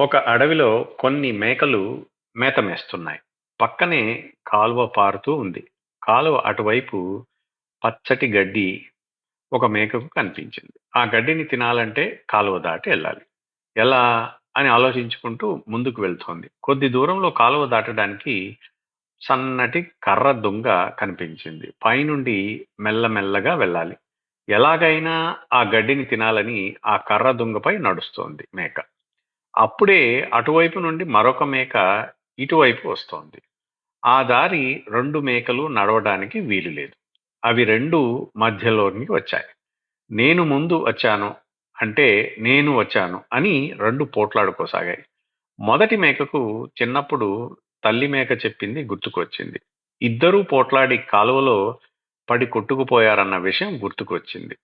ఒక అడవిలో కొన్ని మేకలు మేత మేస్తున్నాయి పక్కనే కాలువ పారుతూ ఉంది. కాలువ అటువైపు పచ్చటి గడ్డి ఒక మేకకు కనిపించింది. ఆ గడ్డిని తినాలంటే కాలువ దాటి వెళ్ళాలి. ఎలా అని ఆలోచించుకుంటూ ముందుకు వెళ్తోంది. కొద్ది దూరంలో కాలువ దాటడానికి సన్నటి కర్ర దుంగ కనిపించింది. పైనుండి మెల్లమెల్లగా వెళ్ళాలి. ఎలాగైనా ఆ గడ్డిని తినాలని ఆ కర్ర దుంగపై నడుస్తోంది మేక. అప్పుడే అటువైపు నుండి మరొక మేక ఇటువైపు వస్తోంది. ఆ దారి రెండు మేకలు నడవడానికి వీలు లేదు. అవి రెండు మధ్యలోనికి వచ్చాయి. నేను ముందు వచ్చాను అంటే నేను వచ్చాను అని రెండు పోట్లాడుకోసాగాయి. మొదటి మేకకు చిన్నప్పుడు తల్లి మేక చెప్పింది గుర్తుకొచ్చింది. ఇద్దరూ పోట్లాడి కాలువలో పడి కొట్టుకుపోయారన్న విషయం గుర్తుకొచ్చింది.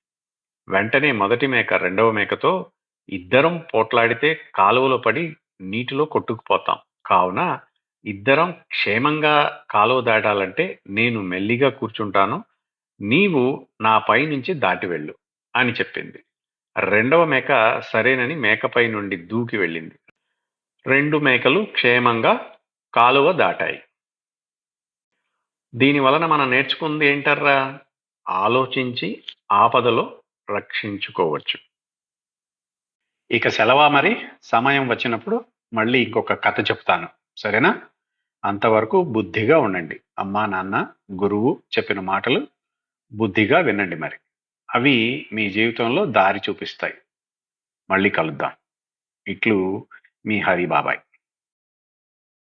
వెంటనే మొదటి మేక రెండవ మేకతో ఇద్దరం పోట్లాడితే కాలువలో పడి నీటిలో కొట్టుకుపోతాం. కావున ఇద్దరం క్షేమంగా కాలువ దాటాలంటే నేను మెల్లిగా కూర్చుంటాను. నీవు నా పై నుంచి దాటి వెళ్ళు అని చెప్పింది. రెండవ మేక సరేనని మేకపై నుండి దూకి వెళ్ళింది. రెండు మేకలు క్షేమంగా కాలువ దాటాయి. దీని వలన మనం నేర్చుకుంది ఏంటర్రా? ఆలోచించి ఆపదలో రక్షించుకోవచ్చు. ఇక సెలవా మరి? సమయం వచ్చినప్పుడు మళ్ళీ ఇంకొక కథ చెప్తాను. సరేనా? అంతవరకు బుద్ధిగా ఉండండి. అమ్మా నాన్న గురువు చెప్పిన మాటలు బుద్ధిగా వినండి మరి. అవి మీ జీవితంలో దారి చూపిస్తాయి. మళ్ళీ కలుద్దాం. ఇట్లు మీ హరి బాబాయ్